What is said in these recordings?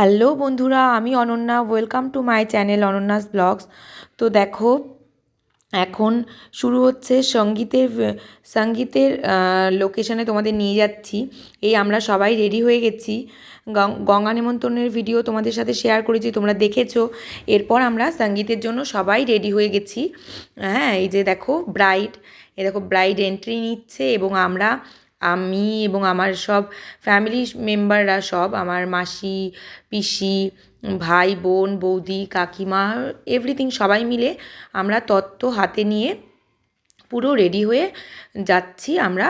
Hello বন্ধুরা, আমি Ananya. Welcome to my channel Ananya's vlogs. তো দেখো, এখন শুরু হচ্ছে সঙ্গীতের সঙ্গীতের লোকেশানে তোমাদের নিয়ে যাচ্ছি। এই আমরা সবাই রেডি হয়ে গেছি। গঙ্গা নিমন্ত্রণের ভিডিও তোমাদের সাথে শেয়ার করেছি, তোমরা দেখেছ। এরপর আমরা সঙ্গীতের জন্য সবাই রেডি হয়ে গেছি। হ্যাঁ এই যে দেখো ব্রাইড এ দেখো ব্রাইড এন্ট্রি নিচ্ছে এবং আমরা আমি এবং আমার সব ফ্যামিলি মেম্বাররা সব, আমার মাসি, পিসি, ভাই, বোন, বৌদি, কাকিমা এভরিথিং সবাই মিলে আমরা তত্ত্ব হাতে নিয়ে পুরো রেডি হয়ে যাচ্ছি আমরা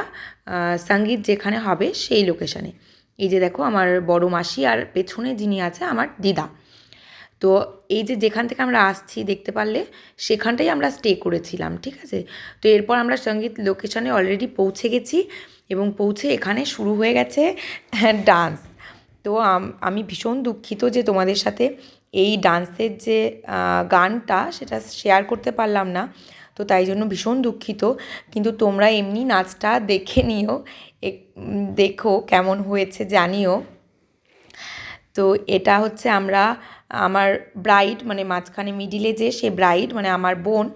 সংগীত যেখানে হবে সেই লোকেশানে এই যে দেখো আমার বড় মাসি আর পেছনে যিনি আছে, আমার দিদা। তো এই যে যেখান থেকে আমরা আসছি দেখতে পারলে, সেখানটাই আমরা স্টে করেছিলাম, ঠিক আছে? তো এরপর আমরা সংগীত লোকেশনে অলরেডি পৌঁছে গেছি এবং পৌঁছে এখানে শুরু হয়ে গেছে ডান্স তো আমি ভীষণ দুঃখিত যে তোমাদের সাথে এই ডান্সের যে গানটা সেটা শেয়ার করতে পারলাম না। তো তাই জন্য ভীষণ দুঃখিত। কিন্তু তোমরা এমনি নাচটা দেখে নিও দেখো কেমন হয়েছে, জানিও। তো এটা হচ্ছে আমরা আমার ব্রাইড মানে মাঝখানে মিডিলে যে সে ব্রাইড মানে আমার বোন,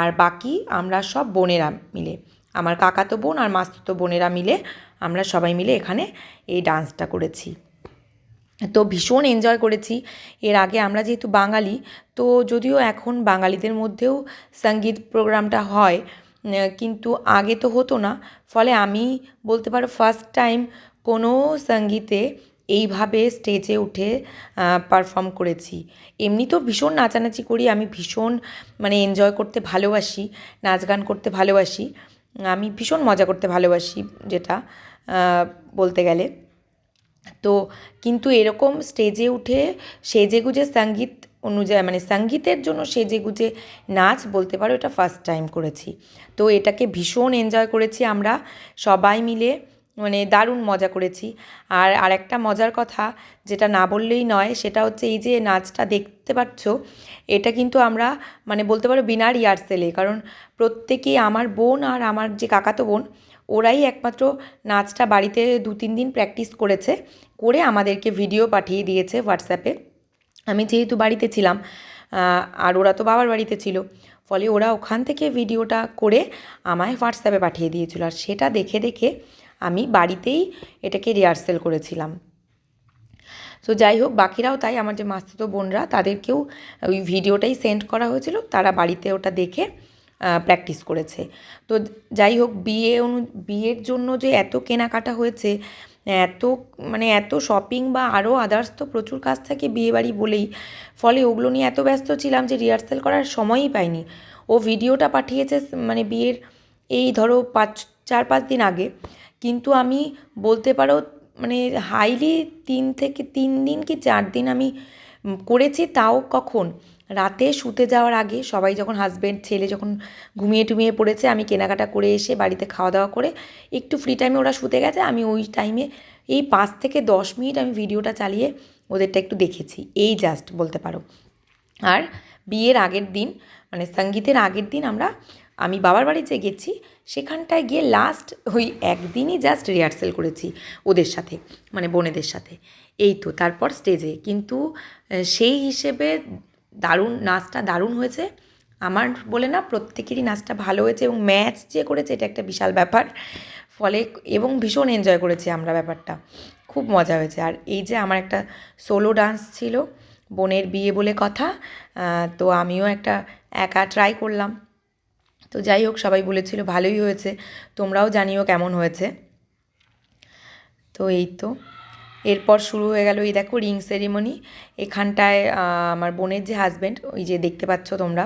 আর বাকি আমরা সব বোনেরা মিলে। আমার কাকাতো বোন আর মাস্তুতো বোনেরা মিলে আমরা সবাই মিলে এখানে এই ডান্সটা করেছি। তো ভীষণ এনজয় করেছি। এর আগে আমরা যেহেতু বাঙালি, তো যদিও এখন বাঙালিদের মধ্যেও সংগীত প্রোগ্রামটা হয় কিন্তু আগে তো হতো না। ফলে আমি বলতে পারো ফার্স্ট টাইম কোনো সঙ্গীতে এইভাবে স্টেজে উঠে পারফর্ম করেছি। এমনি তো ভীষণ নাচানাচি করি, আমি ভীষণ মানে এনজয় করতে ভালোবাসি, নাচ গান করতে ভালোবাসি, আমি ভীষণ মজা করতে ভালোবাসি যেটা বলতে গেলে। তো কিন্তু এরকম স্টেজে উঠে সেজে গুজে সংগীত অনুযায়ী মানে সঙ্গীতের জন্য সেজে গুজে নাচ বলতে পারো, এটা ফার্স্ট টাইম করেছি। তো এটাকে ভীষণ এনজয় করেছি আমরা সবাই মিলে। মানে দারুণ মজা করেছি। আর আরেকটা মজার কথা, যেটা না বললেই নয়, সেটা হচ্ছে এই যে নাচটা দেখতে পাচ্ছ, এটা কিন্তু আমরা মানে বলতে পারো বিনা রিহার্সেলে কারণ প্রত্যেকেই আমার বোন আর আমার যে কাকাতো বোন, ওরাই একমাত্র নাচটা বাড়িতে দু, তিন দিন প্র্যাকটিস করেছে, করে আমাদেরকে ভিডিও পাঠিয়ে দিয়েছে হোয়াটসঅ্যাপে আমি যেহেতু বাড়িতে ছিলাম আর ওরা তো বাবার বাড়িতে ছিল, ফলে ওরা ওখান থেকে ভিডিওটা করে আমায় হোয়াটসঅ্যাপে পাঠিয়ে দিয়েছিল। আর সেটা দেখে দেখে আমি বাড়িতেই এটাকে রিহার্সেল করেছিলাম। তো যাই হোক, বাকিরাও তাই, আমার যে মাস্তুতো বোনরা, তাদেরকেও ওই ভিডিওটাই সেন্ড করা হয়েছিল, তারা বাড়িতে ওটা দেখে প্র্যাকটিস করেছে। তো যাই হোক, বিয়ে অনু, বিয়ের জন্য যে এত কেনাকাটা হয়েছে, এত মানে এত শপিং বা আরও আদার্স তো প্রচুর কাজ থাকে বিয়েবাড়ি বলেই, ফলে ওগুলো নিয়ে এত ব্যস্ত ছিলাম যে রিহার্সেল করার সময়ই পাইনি। ও ভিডিওটা পাঠিয়েছে মানে বিয়ের এই ধরো পাঁচ, চার, পাঁচ দিন আগে। কিন্তু আমি বলতে পারো মানে হাইলি তিন থেকে তিন দিন কি চার দিন আমি করেছি তাও কখন? রাতে শুতে যাওয়ার আগে সবাই যখন হাজব্যান্ড ছেলে যখন ঘুমিয়ে টুমিয়ে পড়েছে, আমি কেনাকাটা করে এসে বাড়িতে খাওয়া দাওয়া করে একটু ফ্রি টাইমে ওরা শুতে গেছে, আমি ওই টাইমে এই পাঁচ থেকে দশ মিনিট আমি ভিডিওটা চালিয়ে ওদেরটা একটু দেখেছি। এই জাস্ট বলতে পারো। আর বিয়ের আগের দিন মানে সঙ্গীতের আগের দিন আমরা আমি বাবার বাড়ি যে গেছি, সেখানটায় গিয়ে লাস্ট ওই একদিনই জাস্ট রিহার্সেল করেছি ওদের সাথে মানে বোনেদের সাথে। এই তো, তারপর স্টেজে কিন্তু সেই হিসেবে দারুণ নাচটা দারুণ হয়েছে। আমার বলে না, প্রত্যেকেরই নাচটা ভালো হয়েছে এবং ম্যাচ যে করেছে এটা একটা বিশাল ব্যাপার। ফলে এবং ভীষণ এনজয় করেছি আমরা ব্যাপারটা। খুব মজা হয়েছে। আর এই যে আমার একটা সোলো ডান্স ছিল, বোনের বিয়ে বলে কথা তো আমিও একটা একা ট্রাই করলাম। তো যাই হোক, সবাই বলেছিল ভালোই হয়েছে। তোমরাও জানিও কেমন হয়েছে। তো এই তো। এরপর শুরু হয়ে গেল এই দেখো রিং সেরিমনি। এখানটায় আমার বোনের যে হাজব্যান্ড ওই যে দেখতে পাচ্ছ তোমরা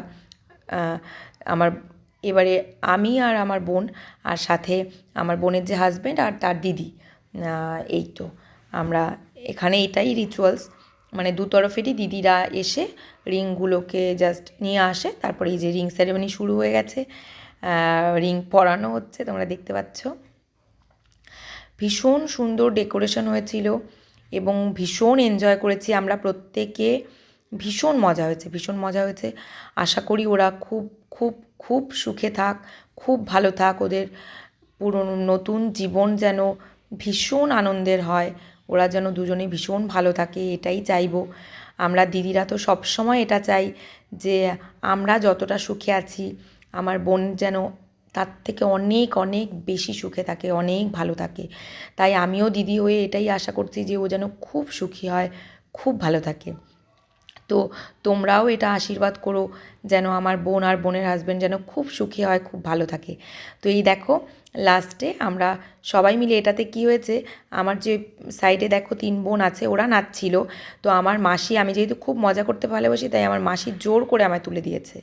আমার, এবারে আমি আর আমার বোন, আর সাথে আমার বোনের যে হাজব্যান্ড আর তার দিদি। এই তো। আমরা এখানে এটাই রিচুয়ালস মানে দু তরফেরই দিদিরা এসে রিংগুলোকে জাস্ট নিয়ে আসে। তারপরে এই যে রিং সেরেমনি শুরু হয়ে গেছে। রিং পরানো হচ্ছে, তোমরা দেখতে পাচ্ছ। ভীষণ সুন্দর ডেকোরেশন হয়েছিল এবং ভীষণ এনজয় করেছি আমরা প্রত্যেকে। ভীষণ মজা হয়েছে, ভীষণ মজা হয়েছে। আশা করি ওরা খুব খুব খুব সুখে থাক, খুব ভালো থাক। ওদের পুরনো, নতুন জীবন যেন ভীষণ আনন্দের হয়। ওরা যেন দুজনে ভীষণ ভালো থাকে, এটাই চাইব। আমরা দিদিরা তো সবসময় এটা চাই যে আমরা যতটা সুখে আছি, আমার বোন যেন তার থেকে অনেক অনেক বেশি সুখে থাকে, অনেক ভালো থাকে। তাই আমিও দিদি হয়ে এটাই আশা করছি যে ও যেন খুব সুখী হয়, খুব ভালো থাকে। তো তোমরাও এটা আশীর্বাদ করো যেন আমার বোন আর বোনের হাজব্যান্ড যেন খুব সুখী হয়, খুব ভালো থাকে। তো এই দেখো লাস্টে আমরা সবাই মিলে এটাতে কি হয়েছে, আমার যে সাইডে দেখো তিন বোন আছে, ওরা নাচছিল। তো আমার মাসি, আমি যেহেতু খুব মজা করতে ভালোবাসি, তাই আমার মাসি জোর করে আমায় তুলে দিয়েছে।